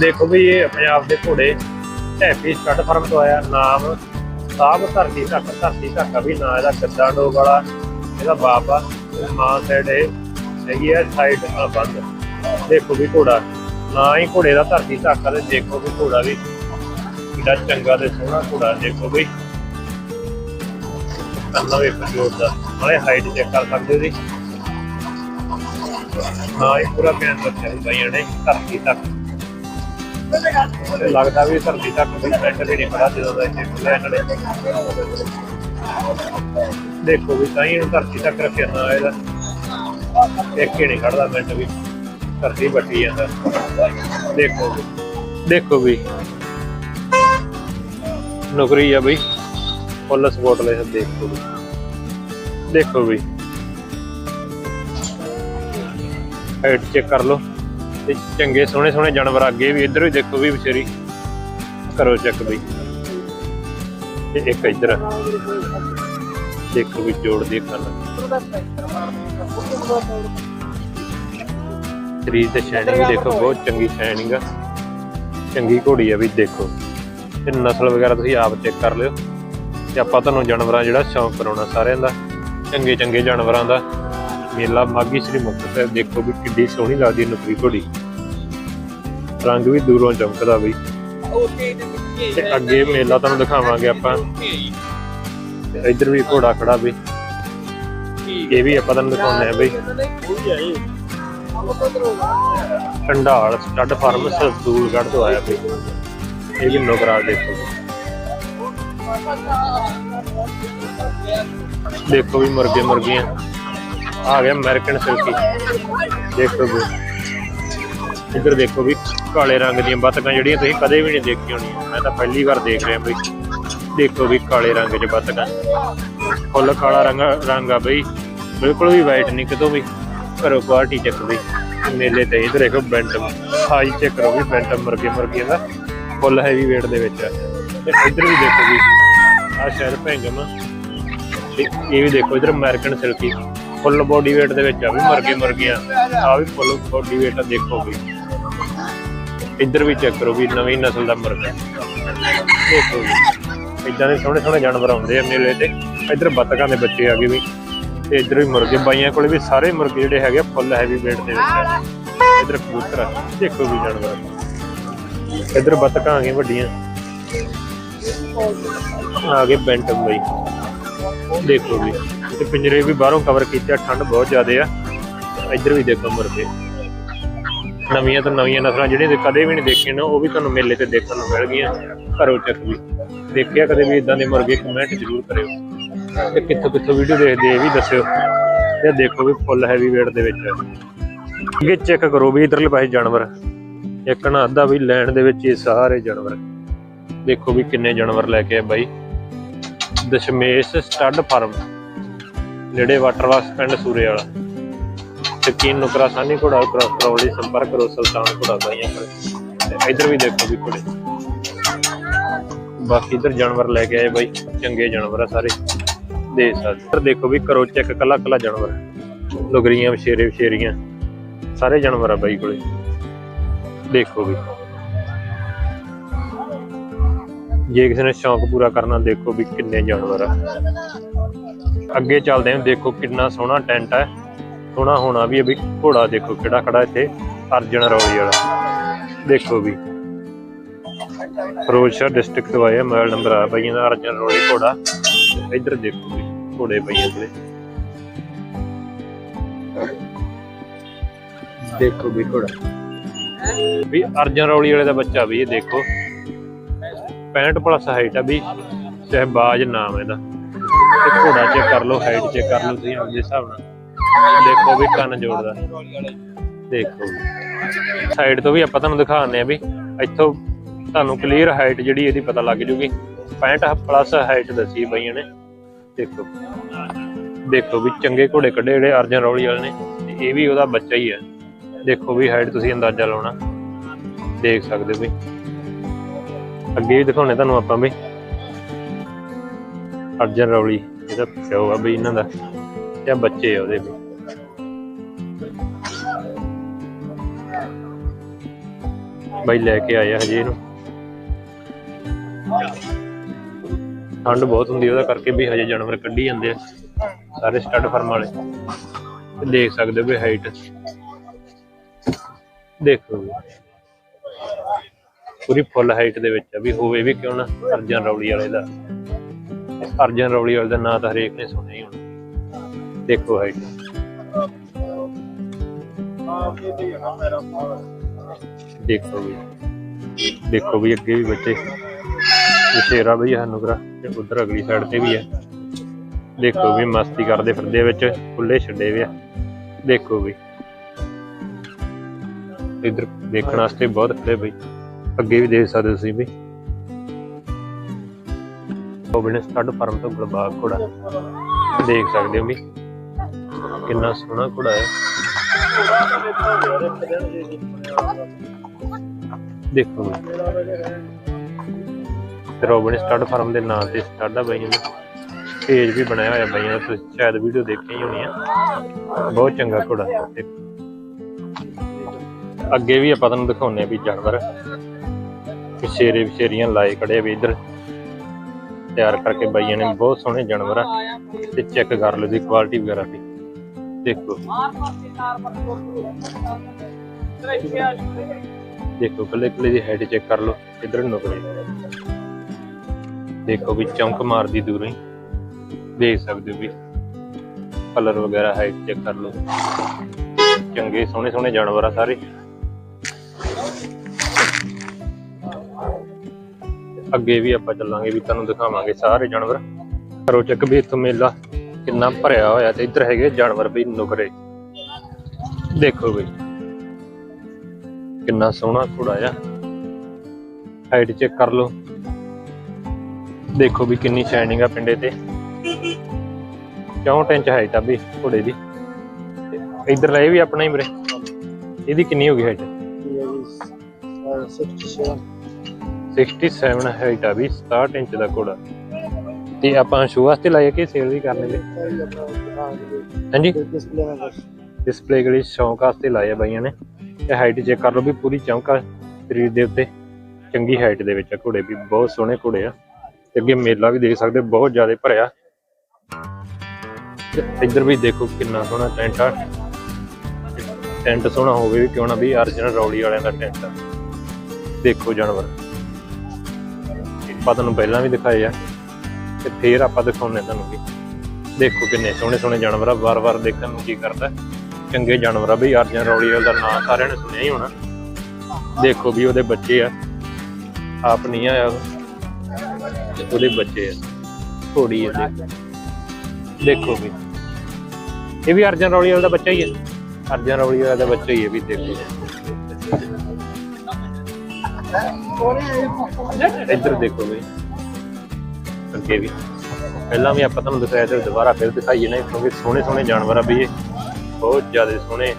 ਦੇਖੋ ਵੀ ਇਹ ਪੰਜਾਬ ਦੇ ਘੋੜੇ ਹੈਪੀ ਸਟੱਡ ਫਰਮ ਤੋਂ ਆਇਆ, ਨਾਮ ਸਾਬ ਧਰਤੀ ਧੱਕ ਧਰਤੀ ਧੱਕਾ ਵੀ ਨਾਂ ਇਹਦਾ ਗੱਦਾ ਡੋਗ ਵਾਲਾ, ਇਹਦਾ ਬਾਪ ਆ ਮਾਂ ਸਾਈਡ ਇਹ ਹੈਗੀ ਆ ਸਾਈਡ ਨਾਲ ਬੰਦ। ਦੇਖੋ ਵੀ ਘੋੜਾ, ਨਾ ਹੀ ਘੋੜੇ ਦਾ ਧਰਤੀ ਧੱਕਾ ਤੇ ਦੇਖੋ ਵੀ ਘੋੜਾ ਵੀ ਕਿੰਨਾ ਚੰਗਾ ਤੇ ਸੋਹਣਾ ਘੋੜਾ, ਦੇਖੋ ਵੀ। ਕੰਨਾ ਵੀ ਪ੍ਰਯੋਗ ਦਾ, ਨਾਲੇ ਹਾਈਟ ਚੈੱਕ ਕਰ ਸਕਦੇ ਹੋ ਜੀ। ਹਾਂ, ਇਹ ਪੂਰਾ ਬਿਆਨ ਰੱਖਿਆ ਹੁੰਦਾ ਇਹਨੇ ਧਰਤੀ ਤੱਕ ਤੇ ਲੱਗਦਾ ਵੀ ਧਰਤੀ ਤੱਕ ਕੋਈ ਬੈਠ ਵੀ ਨਹੀਂ ਖੜਾ ਜਦੋਂ ਦਾ ਇੱਥੇ ਖੁੱਲਿਆ ਇਹਨਾਂ ਨੇ ਦੇਖੋ ਵੀ ਤਾਂ ਹੀ ਇਹਨੂੰ ਧਰਤੀ ਤੱਕ ਰੱਖਿਆ ਨਾ ਇਹਦਾ। ਇੱਕ ਹੀ ਨਹੀਂ ਖੜਦਾ ਮਿੰਟ ਵੀ। ਧਰਤੀ ਬੱਟੀ ਜਾਂਦਾ। ਦੇਖੋ ਵੀ ਦੇਖੋ ਵੀ। ਨੌਕਰੀ ਆ ਬਈ। ਫੁੱਲ ਸਪੋਰਟ ਲੈ ਦੇਖੋ ਵੀ। ਦੇਖੋ ਵੀ। ਹਾਈਟ ਚੈੱਕ ਕਰ ਲਓ। ਤੇ ਚੰਗੇ ਸੋਹਣੇ ਸੋਹਣੇ ਜਾਨਵਰ ਅੱਗੇ ਵੀ, ਇੱਧਰ ਵੀ ਦੇਖੋ ਵੀ ਵਿਚਾਰੀ। ਕਰੋ ਚੈੱਕ ਵੀ। ਤੇ ਇੱਕ ਇੱਧਰ। ਦੇਖੋ ਵੀ ਜੋੜ ਕੰਨ ਸਰੀਰ ਤੇ ਸ਼ਾਈਨਿੰਗ ਦੇਖੋ, ਬਹੁਤ ਚੰਗੀ ਸ਼ਾਈਨਿੰਗ ਆ। ਚੰਗੀ ਘੋੜੀ ਆ ਵੀ ਦੇਖੋ। ਤੇ ਨਸਲ ਵਗੈਰਾ ਤੁਸੀਂ ਆਪ ਚੈੱਕ ਕਰ ਲਿਓ। ਤੇ ਆਪਾਂ ਤੁਹਾਨੂੰ ਜਾਨਵਰਾਂ ਜਿਹੜਾ ਸ਼ੌਂਕ ਕਰਾਉਣਾ ਸਾਰਿਆਂ ਦਾ ਚੰਗੇ ਚੰਗੇ ਜਾਨਵਰਾਂ ਦਾ। ਮੇਲਾ ਮਾਗੀ ਸ੍ਰੀ ਮੁਕਤਸਰ ਦੇਖੋ ਵੀ ਕਿੱਡੀ ਸੋਹਣੀ ਲੱਗਦੀ ਹੈ ਘੋੜੀ। ਰੰਗ ਵੀ ਦੂਰੋਂ ਚਮਕਦਾ ਬਈ। ਤੇ ਅੱਗੇ ਮੇਲਾ ਤੁਹਾਨੂੰ ਦਿਖਾਵਾਂਗੇ ਆਪਾਂ। ਤੇ ਇੱਧਰ ਵੀ ਘੋੜਾ ਖੜਾ ਬਈ। ਇਹ ਵੀ ਆਪਾਂ ਤੁਹਾਨੂੰ ਦਿਖਾਉਂਦੇ ਆ ਬਈ। ਟੰਡਾਲ ਸਟੱਡ ਫਾਰਮ ਸਰਦੂਲਗੜ੍ਹ ਤੋਂ ਆਇਆ ਬਈ। ਇਹ ਵੀ ਨੁਕਰਾ ਦੇਖੋ। ਦੇਖੋ ਵੀ ਮੁਰਗੇ ਮੁਰਗੀਆਂ। ਆ ਗਿਆ ਅਮਰੀਕਨ ਸਿਲਕੀ। ਦੇਖੋ ਵੀ ਇੱਧਰ ਦੇਖੋ ਵੀ ਕਾਲੇ ਰੰਗ ਦੀਆਂ ਬਤਕਾਂ ਜਿਹੜੀਆਂ ਤੁਸੀਂ ਕਦੇ ਵੀ ਨਹੀਂ ਦੇਖੀਆਂ ਹੋਣੀਆਂ। ਮੈਂ ਤਾਂ ਪਹਿਲੀ ਵਾਰ ਦੇਖ ਰਿਹਾ ਬਈ। ਦੇਖੋ ਵੀ ਕਾਲੇ ਰੰਗ 'ਚ ਬਤਕਾਂ। ਫੁੱਲ ਕਾਲਾ ਰੰਗ ਰੰਗ ਆ ਬਈ। ਬਿਲਕੁਲ ਵੀ ਵਾਈਟ ਨਹੀਂ, ਕਿਤੋਂ ਵੀ। ਘਰੋਂ ਕੁਆਲਿਟੀ ਚੱਕ ਬਈ। ਮੇਲੇ ਤੇ ਇੱਧਰ ਦੇਖੋ ਬੈਂਟਮ ਹਾਈ ਚੈੱਕ ਕਰੋ ਵੀ ਬੈਂਟਮ ਮੁਰਗੇ, ਮੁਰਗੀਆਂ ਦਾ ਫੁੱਲ ਹੈਵੀ weight ਦੇ ਵਿੱਚ ਤੇ ਇੱਧਰ ਵੀ ਦੇਖੋ ਵੀ ਆ ਸ਼ਹਿਰ ਭੈਂਗਮ ਇਹ ਵੀ ਦੇਖੋ ਇਧਰ American silky. Full body weight ਦੇ ਵਿੱਚ ਆ ਵੀ ਮੁਰਗੇ ਮੁਰਗੀਆਂ ਆ। ਵੀ ਫੁੱਲ ਬੋਡੀ weight ਆ ਦੇਖੋ ਵੀ। ਇੱਧਰ ਵੀ ਚੈੱਕ ਕਰੋ ਵੀ ਨਵੀਂ ਨਸਲ ਦਾ ਮੁਰਗਾ ਦੇਖੋ ਵੀ। ਇਦਾਂ ਦੇ ਸੋਹਣੇ ਸੋਹਣੇ ਜਾਨਵਰ ਆਉਂਦੇ ਆ ਮੇਲੇ ਤੇ। ਇੱਧਰ ਬਤਕਾਂ ਦੇ ਬੱਚੇ ਆ ਗਏ ਵੀ। ਤੇ ਇੱਧਰ ਵੀ ਮੁਰਗੇ ਬਾਈਆਂ ਕੋਲੇ ਵੀ ਸਾਰੇ ਮੁਰਗੇ ਜਿਹੜੇ ਹੈਗੇ ਆ, ਫੁੱਲ ਹੈਵੀ weight ਦੇ ਵਿੱਚ ਆ। ਇੱਧਰ ਕਬੂਤਰ ਆ ਦੇਖੋ ਵੀ ਜਾਨਵਰ ਇੱਧਰ ਬਤਕਾਂ ਆ ਗਈਆਂ ਵੱਡੀਆਂ। ਆ ਗਏ ਬੈਂਟਮ ਬਈ। ਦੇਖੋ ਵੀ। ਤੇ ਪਿੰਜਰੇ ਵੀ ਬਾਹਰੋਂ ਕਵਰ ਕੀਤੇ ਆ, ਠੰਡ ਬਹੁਤ ਜ਼ਿਆਦੇ ਆ। ਇੱਧਰ ਵੀ ਦੇਖੋ ਮੁਰਗੇ ਨਵੀਆਂ ਤੋਂ ਨਵੀਆਂ ਨਸਲਾਂ ਜਿਹੜੀਆਂ ਤੁਸੀਂ ਕਦੇ ਵੀ ਨਹੀਂ ਦੇਖੀਆਂ ਉਹ ਵੀ ਤੁਹਾਨੂੰ ਮੇਲੇ ਤੇ ਦੇਖਣ ਨੂੰ ਮਿਲ ਗਈਆਂ, ਘਰੋਂ ਚੱਕ ਵੀ। ਦੇਖਿਆ ਕਦੇ ਵੀ ਇਦਾਂ ਦੇ ਮੁਰਗੇ ਕਮੈਂਟ ਜ਼ਰੂਰ ਕਰਿਓ। ਤੇ ਕਿੱਥੋਂ ਕਿੱਥੋਂ ਵੀਡੀਓ ਦੇਖਦੇ ਇਹ ਵੀ ਦੱਸਿਓ। ਤੇ ਦੇਖੋ ਵੀ ਫੁੱਲ ਹੈਵੀ weight ਦੇ ਵਿੱਚ। ਆ ਅੱਗੇ ਚੈੱਕ ਕਰੋ ਵੀ ਇਧਰਲੇ ਪਾਸੇ ਜਾਨਵਰ। ਇੱਕ ਨਾ ਅੱਧਾ ਵੀ ਲੈਣ ਦੇ ਵਿੱਚ ਇਹ ਸਾਰੇ ਜਾਨਵਰ। ਦੇਖੋ ਵੀ ਕਿੰਨੇ ਜਾਨਵਰ ਲੈ ਕੇ ਆ ਬਾਈ। Dashmesh stud farm. ਨੇੜੇ ਵਾਟਰ ਵਾਸ ਪਿੰਡ ਸੂਰੇ ਵਾਲਾ। ਯਕੀਨ ਨੁਕਰਾ ਸਾਨੀ ਘੋੜਾ ਕ੍ਰਾਸ ਕਰਾਉਣ ਲਈ ਸੰਪਰਕ ਕਰੋ, ਸੁਲਤਾਨ ਘੋੜਾ ਬਾਈਆਂ ਕੋਲ ਇਧਰ ਵੀ ਦੇਖੋ ਵੀ ਘੋੜੇ। ਬਾਕੀ ਇਧਰ ਜਾਨਵਰ ਲੈ ਕੇ ਆਏ ਬਾਈ, ਚੰਗੇ ਜਾਨਵਰ ਆ ਸਾਰੇ। ਦੇ ਸਕਦੇ। ਦੇਖੋ ਵੀ ਕਰੋ ਚੈੱਕ ਕੱਲਾ ਕੱਲਾ ਜਾਨਵਰ ਲੁਗਰੀਆਂ ਵਿਸ਼ੇਰੇ ਵਿਸ਼ੇਰੀਆਂ ਸਾਰੇ ਜਾਨਵਰ ਆ ਬਾਈ ਕੋਲੇ। ਦੇਖੋ ਵੀ। ਜੇ ਕਿਸੇ ਨੇ ਸ਼ੌਂਕ ਪੂਰਾ ਕਰਨਾ, ਦੇਖੋ ਵੀ ਕਿੰਨੇ ਜਾਨਵਰ ਆ। ਅੱਗੇ ਚੱਲਦੇ ਹਾਂ, ਦੇਖੋ ਕਿੰਨਾ ਸੋਹਣਾ ਟੈਂਟ ਹੈ। ਸੋਹਣਾ ਹੋਣਾ ਵੀ ਹੈ ਵੀ, ਘੋੜਾ ਦੇਖੋ ਕਿਹੜਾ ਖੜਾ ਇੱਥੇ, ਅਰਜਨ ਰੌਲੀ ਵਾਲਾ। ਦੇਖੋ ਵੀ। ਫਿਰੋਜ਼ਸ਼ਾਹ ਡਿਸਟ੍ਰਿਕਟ ਤੋਂ ਆਇਆ ਮੋਬਾਈਲ ਨੰਬਰ ਆ ਬਈਆਂ ਦਾ, ਅਰਜਨ ਰੌਲੀ ਘੋੜਾ। ਇੱਧਰ ਦੇਖੋ ਵੀ, ਘੋੜੇ ਪਈਆਂ ਕੋਲੇ ਦੇਖੋ ਵੀ ਘੋੜਾ। ਵੀ ਅਰਜਨ ਰੌਲੀ ਵਾਲੇ ਦਾ ਬੱਚਾ ਵੀ ਇਹ ਦੇਖੋ। 65 ਪਲੱਸ ਹਾਈਟ ਆ ਵੀ ਸਹਿਬਾਜ ਨਾਮ ਇਹਦਾ। ਤੇ ਘੋੜਾ ਚੈੱਕ ਕਰ ਲਓ ਹਾਈਟ ਚੈੱਕ ਕਰ ਲਓ ਤੁਸੀਂ ਆਪਦੇ ਹਿਸਾਬ ਨਾਲ। ਦੇਖੋ ਵੀ ਕੰਨ ਜੋੜਦਾ। ਦੇਖੋ ਸਾਈਡ ਤੋਂ ਵੀ ਆਪਾਂ ਤੁਹਾਨੂੰ ਦਿਖਾਉਂਦੇ ਆ ਵੀ ਇੱਥੋਂ ਤੁਹਾਨੂੰ ਕਲੀਅਰ ਹਾਈਟ ਜਿਹੜੀ ਇਹਦੀ ਪਤਾ ਲੱਗ ਜੂਗੀ। 65 ਪਲੱਸ ਹਾਈਟ ਦੱਸੀ ਬਈਆਂ ਨੇ ਦੇਖੋ। ਦੇਖੋ ਵੀ ਚੰਗੇ ਘੋੜੇ ਕੱਢੇ ਜਿਹੜੇ ਅਰਜਨ ਰੌਲੀ ਵਾਲੇ ਨੇ, ਤੇ ਇਹ ਵੀ ਉਹਦਾ ਬੱਚਾ ਹੀ ਹੈ। ਦੇਖੋ ਵੀ ਹਾਈਟ ਤੁਸੀਂ ਅੰਦਾਜ਼ਾ ਲਾਉਣਾ। ਦੇਖ ਸਕਦੇ ਹੋ ਵੀ। ਅੱਗੇ ਵੀ ਦਿਖਾਉਣੇ ਤੁਹਾਨੂੰ ਆਪਾਂ ਵੀ। ਅਰਜਨ ਰੌਲੀ, ਇਹਦਾ ਪਿਓ ਆ ਬਈ ਇਹਨਾਂ ਦਾ ਤੇ ਬੱਚੇ ਆ ਉਹਦੇ ਵੀ ਬਾਈ ਲੈ ਕੇ ਆਏ ਹਜੇ ਇਹਨੂੰ। ਠੰਡ ਬਹੁਤ ਹੁੰਦੀ ਉਹਦਾ ਕਰਕੇ ਵੀ ਹਜੇ ਜਾਨਵਰ ਕੱਢੀ ਜਾਂਦੇ ਆ। ਸਾਰੇ ਸਟੱਡ ਫਰਮ ਵਾਲੇ। ਤੇ ਦੇਖ ਸਕਦੇ ਹੋ ਵੀ ਹਾਈਟ ਦੇਖੋ ਵੀ ਪੂਰੀ ਫੁੱਲ ਹਾਈਟ ਦੇ ਵਿੱਚ ਆ ਵੀ ਹੋਵੇ ਵੀ ਕਿਉਂ ਨਾ ਅਰਜਨ ਰੌਲੀ ਵਾਲੇ ਦਾ। ਅਰਜਨ ਰੌਲੀ ਵਾਲੇ ਦਾ ਨਾਂ ਤਾਂ ਹਰੇਕ ਨੇ ਸੁਣਿਆ ਹੀ ਹੋਣਾ। ਦੇਖੋ ਹਾਈਟ ਦੇਖੋ ਵੀ। ਦੇਖੋ ਵੀ ਅੱਗੇ ਵੀ ਬੱਚੇ। ਸ਼ੇਰਾ ਵੀ ਹੈ ਨੁਕਰਾ ਤੇ ਉਧਰ ਅਗਲੀ ਸਾਈਡ ਤੇ ਵੀ ਹੈ ਦੇਖੋ ਵੀ ਮਸਤੀ ਕਰਦੇ ਫਿਰਦੇ ਵਿੱਚ ਖੁੱਲੇ ਛੱਡੇ ਵੇ ਆ। ਦੇਖੋ ਵੀ। ਇਧਰ ਦੇਖਣ ਵਾਸਤੇ ਬਹੁਤ ਖੜੇ ਬਈ। ਅੱਗੇ ਵੀ ਦੇਖ ਸਕਦੇ ਤੁਸੀਂ ਵੀ ਉਹ ਸਟੱਡ ਫਾਰਮ ਤੋਂ ਗੁਲਬਾਗ ਘੋੜਾ। ਦੇਖ ਸਕਦੇ ਹੋ ਵੀ ਕਿੰਨਾ ਸੋਹਣਾ ਘੋੜਾ ਹੈ। ਦੇਖੋ ਤੇ ਰੋਬਨ ਸਟੱਡ ਫਾਰਮ ਦੇ ਨਾਂ ਤੇ ਸਟੱਡ ਆ ਬਈਆਂ ਨੇ ਪੇਜ ਵੀ ਬਣਾਇਆ ਹੋਇਆ ਬਈਆਂ ਦਾ, ਤੁਸੀਂ ਸ਼ਾਇਦ ਵੀਡੀਓ ਦੇਖੀ ਹੋਣੀ ਆ ਬਹੁਤ ਚੰਗਾ ਘੋੜਾ ਤੇ ਅੱਗੇ ਵੀ ਆਪਾਂ ਤੁਹਾਨੂੰ ਦਿਖਾਉਂਦੇ ਆ ਵੀ ਜਾਨਵਰ। ਸ਼ੇਰੇ ਵਿਸ਼ੇਰੀਆਂ ਲਾਏ ਖੜੇ ਵੀ ਇੱਧਰ। ਤਿਆਰ ਕਰਕੇ ਬਾਈਆਂ ਨੇ ਬਹੁਤ ਸੋਹਣੇ ਜਾਨਵਰ ਆ ਤੇ ਚੈੱਕ ਕਰ ਲਓ ਦੀ ਕੁਆਲਿਟੀ ਵਗੈਰਾ ਵੀ ਦੇਖੋ। ਦੇਖੋ ਕੱਲੇ ਕੱਲੇ ਦੀ ਹੈਡ ਚੈੱਕ ਕਰ ਲਓ ਇਧਰ ਨੁਕਰੇ ਦੇਖੋ ਵੀ ਚਮਕ ਮਾਰਦੀ ਦੂਰੋਂ ਹੀ। ਦੇਖ ਸਕਦੇ ਹੋ ਵੀ ਕਲਰ ਵਗੈਰਾ ਹਾਈਟ ਚੈੱਕ ਕਰ ਲਓ। ਚੰਗੇ ਸੋਹਣੇ ਸੋਹਣੇ ਜਾਨਵਰ ਆ ਸਾਰੇ। ਅੱਗੇ ਵੀ ਆਪਾਂ ਚੱਲਾਂਗੇ, ਵੀ ਤੁਹਾਨੂੰ ਦਿਖਾਵਾਂਗੇ ਸਾਰੇ ਜਾਨਵਰ। ਕਰੋ ਚੱਕ ਵੀ ਇੱਥੋਂ ਮੇਲਾ ਕਿੰਨਾ ਭਰਿਆ ਹੋਇਆ ਤੇ ਇੱਧਰ ਹੈਗੇ ਜਾਨਵਰ ਵੀ ਨੁਕਰੇ। ਦੇਖੋ ਬਈ ਕਿੰਨਾ ਸੋਹਣਾ ਘੋੜਾ ਆ। ਹਾਈਟ ਚੈੱਕ ਕਰ ਲਓ। ਦੇਖੋ ਵੀ ਕਿੰਨੀ ਸ਼ਾਈਨਿੰਗ ਆ ਪਿੰਡੇ ਤੇ। 64 ਇੰਚ ਹਾਈਟ ਆ ਵੀ ਘੋੜੇ ਦੀ। ਤੇ ਇੱਧਰ ਲੈ ਵੀ ਆਪਣਾ ਹੀ ਵੀਰੇ। ਇਹਦੀ ਕਿੰਨੀ ਹੋ ਗਈ ਹਾਈਟ 67 ਹਾਈਟ ਆ ਵੀ 67 ਇੰਚ ਦਾ ਘੋੜਾ। ਤੇ ਆਪਾਂ ਸ਼ੋਅ ਵਾਸਤੇ ਲਾਇਆ ਕਿ ਸੇਲ ਵੀ ਕਰਨੇ ਨੇ? ਹਾਂਜੀ। ਡਿਸਪਲੇ ਲਈ ਸ਼ੌਂਕ ਵਾਸਤੇ ਲਾਇਆ ਬਾਈਆਂ ਨੇ। ਤੇ ਹਾਈਟ ਚੈੱਕ ਕਰ ਲਓ ਵੀ ਪੂਰੀ ਚਮਕ ਸਰੀਰ ਦੇ ਉੱਤੇ। ਚੰਗੀ ਹਾਈਟ ਦੇ ਵਿੱਚ ਆ ਘੋੜੇ ਵੀ, ਬਹੁਤ ਸੋਹਣੇ ਘੋੜੇ ਆ। ਤੇ ਅੱਗੇ ਮੇਲਾ ਵੀ ਦੇਖ ਸਕਦੇ, ਬਹੁਤ ਜ਼ਿਆਦਾ ਭਰਿਆ। ਇੱਧਰ ਵੀ ਦੇਖੋ ਕਿੰਨਾ ਸੋਹਣਾ ਟੈਂਟ ਆ। ਟੈਂਟ ਸੋਹਣਾ ਹੋਵੇ ਵੀ ਕਿਉਂ ਨਾ ਵੀ ਅਰਜਨ ਰੌਲੀ ਵਾਲਿਆਂ ਦਾ ਟੈਂਟ ਆ। ਦੇਖੋ ਜਾਨਵਰ। ਆਪਾਂ ਤੁਹਾਨੂੰ ਪਹਿਲਾਂ ਵੀ ਦਿਖਾਏ ਆ ਤੇ ਫੇਰ ਆਪਾਂ ਦਿਖਾਉਣੇ ਤੁਹਾਨੂੰ ਵੀ। ਦੇਖੋ ਕਿੰਨੇ ਸੋਹਣੇ ਸੋਹਣੇ ਜਾਨਵਰ ਆ ਵਾਰ-ਵਾਰ ਦੇਖਣ ਨੂੰ ਕੀ ਕਰਦਾ। ਚੰਗੇ ਜਾਨਵਰ ਆ ਬਈ ਅਰਜਨ ਰੌਲੀਵਾਲ ਦਾ ਨਾਮ ਸਾਰਿਆਂ ਨੇ ਸੁਣਿਆ ਹੀ ਹੋਣਾ। ਦੇਖੋ ਵੀ ਉਹਦੇ ਬੱਚੇ ਆ। ਆਪ ਨਹੀਂ ਆਇਆ ਤੇ ਉਹਦੇ ਬੱਚੇ ਆ। ਘੋੜੀ ਆ ਦੇਖੋ ਵੀ। ਇਹ ਵੀ ਅਰਜਨ ਰੌਲੀਵਾਲ ਦਾ ਬੱਚਾ ਹੀ ਹੈ ਅਰਜਨ ਰੌਲੀਵਾਲ ਦਾ ਬੱਚਾ ਹੀ ਹੈ ਵੀ, ਦੇਖੋ। ਇੱਧਰ ਦੇਖੋ ਵੀ ਅੱਗੇ ਵੀ। ਪਹਿਲਾਂ ਵੀ ਆਪਾਂ ਤੁਹਾਨੂੰ ਦਿਖਾਇਆ ਤੇ ਦੁਬਾਰਾ ਫਿਰ ਦਿਖਾਈਏ ਨਾ, ਕਿਉਂਕਿ ਸੋਹਣੇ ਸੋਹਣੇ ਜਾਨਵਰ ਆ ਵੀ ਇਹ। ਬਹੁਤ ਜ਼ਿਆਦਾ ਸੋਹਣੇ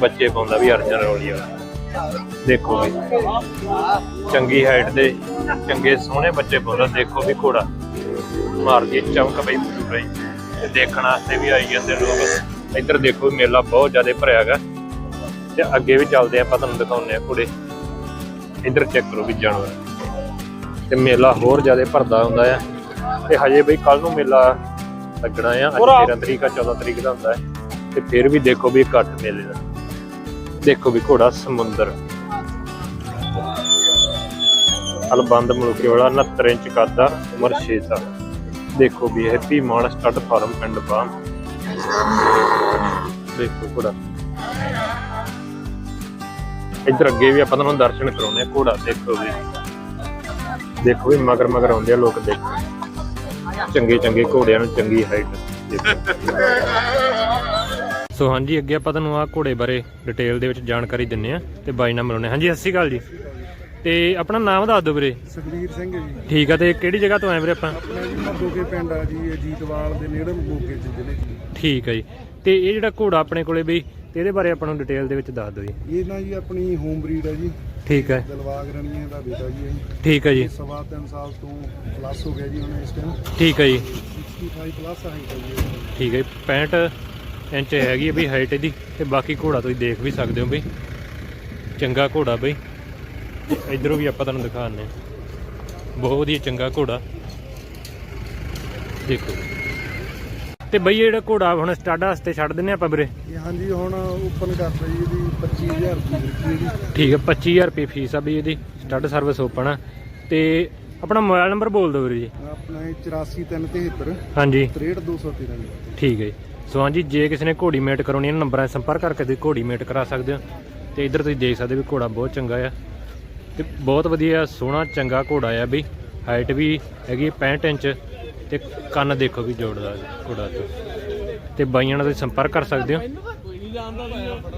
ਬੱਚੇ ਪਾਉਂਦਾ ਵੀ ਅਰਜਨ ਰੌਲੀ ਵਾਲਾ। ਦੇਖੋ ਵੀ ਚੰਗੀ ਹਾਈਟ ਦੇ, ਚੰਗੇ ਸੋਹਣੇ ਬੱਚੇ ਪਾਉਂਦਾ। ਦੇਖੋ ਵੀ ਘੋੜਾ। ਮਾਰਦੀ ਚਮਕ ਬਈ ਪੂਰੀ ਤੇ ਦੇਖਣ ਵਾਸਤੇ ਵੀ ਆਈ ਜਾਂਦੇ ਲੋਕ। ਇੱਧਰ ਦੇਖੋ ਵੀ ਮੇਲਾ ਬਹੁਤ ਜ਼ਿਆਦਾ ਭਰਿਆ ਹੈਗਾ। ਤੇ ਅੱਗੇ ਵੀ ਚੱਲਦੇ ਆਪਾਂ, ਤੁਹਾਨੂੰ ਦਿਖਾਉਂਦੇ ਆ ਘੋੜੇ। ਇੱਧਰ ਚੈੱਕ ਕਰੋ ਵੀ ਜਾਨਵਰ ਤੇ ਮੇਲਾ ਹੋਰ ਜ਼ਿਆਦਾ ਭਰਦਾ ਹੁੰਦਾ ਆ। ਤੇ ਹਜੇ ਬਈ ਕੱਲ ਨੂੰ ਮੇਲਾ ਲੱਗਣਾ ਆ। ਅੱਜ 13 ਤਰੀਕ ਆ 14 ਤਰੀਕ ਦਾ ਹੁੰਦਾ ਹੈ। ਤੇ ਫਿਰ ਵੀ ਦੇਖੋ ਵੀ ਘੱਟ ਮੇਲੇ ਦਾ। ਦੇਖੋ ਵੀ ਘੋੜਾ ਸਮੁੰਦਰ। ਅਲਬੰਦ ਮੁਲਕੇ ਵਾਲਾ 69 ਇੰਚ ਕੱਦ ਉਮਰ 6 ਸਾਲ। ਦੇਖੋ ਵੀ ਹੈਪੀ ਮਾਨ ਸਟੱਡ ਫਾਰਮ ਪਿੰਡ ਬਾਮ ਦੇਖੋ ਘੋੜਾ। ਇੱਧਰ ਅੱਗੇ ਵੀ ਆਪਾਂ ਤੁਹਾਨੂੰ ਦਰਸ਼ਨ ਕਰਾਉਣੇ ਆ ਘੋੜਾ ਦੇਖੋ ਵੀ। ਦੇਖੋ ਵੀ ਮਗਰ ਮਗਰ ਆਉਂਦੇ ਆ ਲੋਕ ਦੇਖੋ। ਚੰਗੇ ਚੰਗੇ ਘੋੜਿਆਂ ਨੂੰ ਚੰਗੀ ਹਾਈਟ ਸੋ ਹਾਂਜੀ ਅੱਗੇ ਆਪਾਂ ਤੁਹਾਨੂੰ ਆ ਘੋੜੇ ਬਾਰੇ ਡਿਟੇਲ ਦੇ ਵਿੱਚ ਜਾਣਕਾਰੀ ਦਿੰਨੇ ਆ ਤੇ ਬਾਈ ਨਾਲ ਮਿਲਾਉਣੇ ਹਾਂਜੀ ਸਤਿ ਸ਼੍ਰੀ ਅਕਾਲ ਜੀ। ਤੇ ਆਪਣਾ ਨਾਮ ਦੱਸ ਦਿਓ ਵੀਰੇ। ਸੁਖਬੀਰ ਸਿੰਘ ਜੀ। ਠੀਕ ਆ ਤੇ ਕਿਹੜੀ ਜਗ੍ਹਾ ਤੋਂ ਆਏ ਵੀਰੇ ਆਪਾਂ? ਆਪਣਾ ਜੀ ਮਰਦੋਕੇ ਪਿੰਡ ਆ ਜੀ ਅਜੀਤਵਾਲ ਦੇ ਨੇੜੇ ਮੋਗੇ ਜ਼ਿਲ੍ਹੇ ਚ। ਠੀਕ ਆ ਜੀ। ਤੇ ਇਹ ਜਿਹੜਾ ਘੋੜਾ ਆਪਣੇ ਕੋਲੇ ਬਈ ਤੇ ਇਹਦੇ ਬਾਰੇ ਆਪਾਂ ਨੂੰ ਡਿਟੇਲ ਦੇ ਵਿੱਚ ਦੱਸ ਦਿਓ ਜੀ। ਇਹ ਨਾ ਜੀ ਆਪਣੀ ਹੋਮ ਬਰੀਡ ਹੈ ਜੀ। ਠੀਕ ਹੈ। ਦਿਲਵਾਗ ਰਣੀਏ ਦਾ ਬੇਟਾ ਜੀ ਹੈ ਜੀ। ਠੀਕ ਹੈ ਜੀ। ਸਵਾ ਤਿੰਨ ਸਾਲ ਤੋਂ ਪਲੱਸ ਹੋ ਗਿਆ ਜੀ ਹੁਣ ਇਸ ਟਾਈਮ ਠੀਕ ਹੈ ਜੀ। 65 ਪਲੱਸ ਹਾਈਟ ਹੈ ਜੀ। ਠੀਕ ਹੈ ਜੀ, 65 ਇੰਚ ਹੈਗੀ ਹੈ ਬਈ ਹਾਈਟ ਇਹਦੀ ਤੇ ਬਾਕੀ ਘੋੜਾ ਤੁਸੀਂ ਦੇਖ ਵੀ ਸਕਦੇ ਹੋ ਬਈ। ਚੰਗਾ ਘੋੜਾ ਬਈ। ਇਧਰੋਂ ਵੀ ਆਪਾਂ ਤੁਹਾਨੂੰ ਦਿਖਾਉਂਦੇ ਹਾਂ। ਬਹੁਤ ਵਧੀਆ ਚੰਗਾ ਘੋੜਾ। ਦੇਖੋ। ਤੇ ਬਈ ਜਿਹੜਾ ਘੋੜਾ ਹੁਣ ਸਟਾਡ ਵਾਸਤੇ ਛੱਡ ਦਿੰਨੇ ਆਪਾਂ ਵੀਰੇ? ਇਹ ਹਾਂਜੀ ਹੁਣ ਓਪਨ ਕਰਤਾ ਜੀ ਇਹਦੀ 25000 ਰੁਪਏ ਇਹਦੀ। ਠੀਕ ਹੈ 25000 ਰੁਪਏ ਫੀਸ ਆ ਬਈ ਇਹਦੀ ਸਟੱਡ ਸਰਵਿਸ ਓਪਨ ਆ। ਤੇ ਆਪਣਾ ਮੋਬਾਈਲ ਨੰਬਰ ਬੋਲ ਦਿਓ ਵੀਰੇ ਜੀ। ਆਪਣਾ ਇਹ 84373 ਹਾਂਜੀ। 63213 ਜੀ ਠੀਕ ਹੈ ਜੀ। ਸੋ ਹਾਂਜੀ ਜੇ ਕਿਸੇ ਨੇ ਘੋੜੀ ਮੇਟ ਕਰਾਉਣੀ ਹੈ ਇਹਨਾਂ ਨੰਬਰਾਂ 'ਤੇ ਸੰਪਰਕ ਕਰਕੇ ਤੁਸੀਂ ਘੋੜੀ ਮੇਟ ਕਰਾ ਸਕਦੇ ਹੋ। ਤੇ ਇੱਧਰ ਤੁਸੀਂ ਦੇਖ ਸਕਦੇ ਵੀ ਘੋੜਾ ਬਹੁਤ ਚੰਗਾ ਆ। ਤੇ ਬਹੁਤ ਵਧੀਆ ਸੋਹਣਾ ਚੰਗਾ ਘੋੜਾ ਆ ਵੀ ਹਾਈਟ ਵੀ ਹੈਗੀ 65 ਇੰਚ। ਤੇ ਕੰਨ ਦੇਖੋ ਵੀ ਜੋੜਦਾ ਕੁੜਾ ਤੇ। ਤੇ ਬਾਈਆਂ ਨਾਲ ਤੁਸੀਂ ਸੰਪਰਕ ਕਰ ਸਕਦੇ ਹੋ।